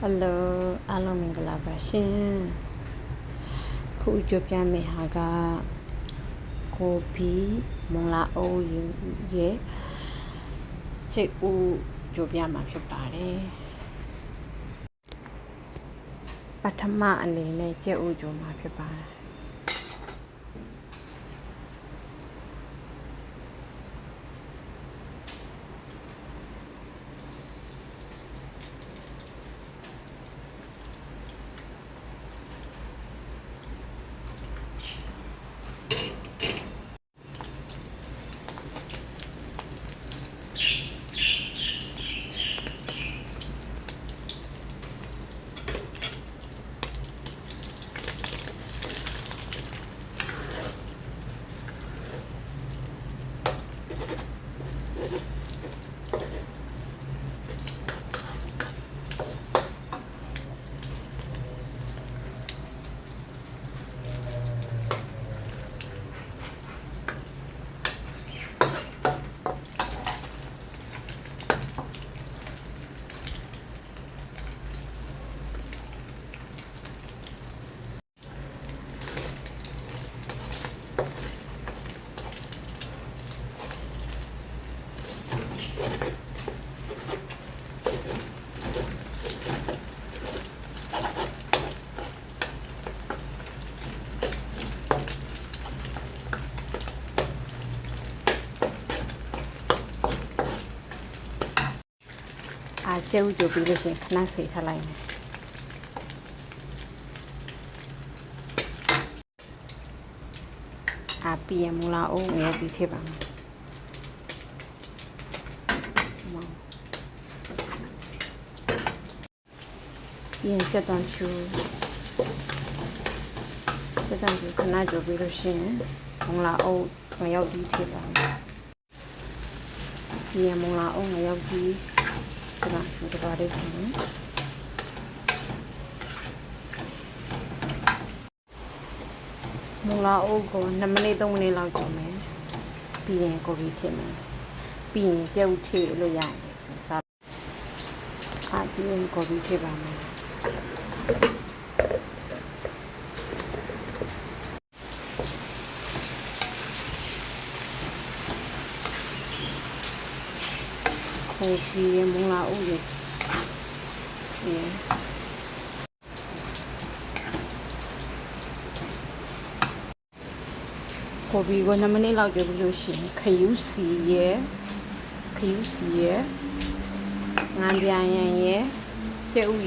ဟယ်လိုအားလုံးမင်္ဂလာပါရှင်ခုကြပြမယ့်ဟာကကိုဘီမွန်လာအိုးရဲ့ချစ်ဦးကြပြမှာဖြစ်ပါတယ်ပထမအနေနဲ့ချစ်ဦးကြမှာဖြစ်ပါတယ် အာကျဲဥကြိုပြီးလို့ရှရင်ခဏစေထားလိုက်မယ်အာပြီးရင်မူလာအောင်ငယ်ဒီထည့်ပါမယ်မောင်ပြီးရင်ကြက်တန်ချူကြက်တန်ချူခဏကြိုပြီးလို့ရှရင်မူလာအောင်ငယ်ရောက်ဒီထည့်ပါမယ်ပြီးရင်မူလာအောင်ငယ်ရောက်ဒီဒီမှာဒီတော့လေးပါနော်မူလာအိုးကို2မိနစ်3မိနစ်လောက်ကြော်မယ်ပြီးရင်ကိုဗီထည့်မယ်ပြီးရင်ကြက် ဥထည့်လို့ရတယ်ဆိုစားအားပြီးရင်ကိုဗီထည့်ပါမ ယ်ကိုဗီရမူလာအိုးရေပြီးရင်ကိုဘီကို2မိနစ်လောက်ကြပြီးလို့ရှိရင်ခယူးစီရဲ့ခယူးစီရဲ့ငန်းပြန်ရန်ရဲ့ကျဲဥ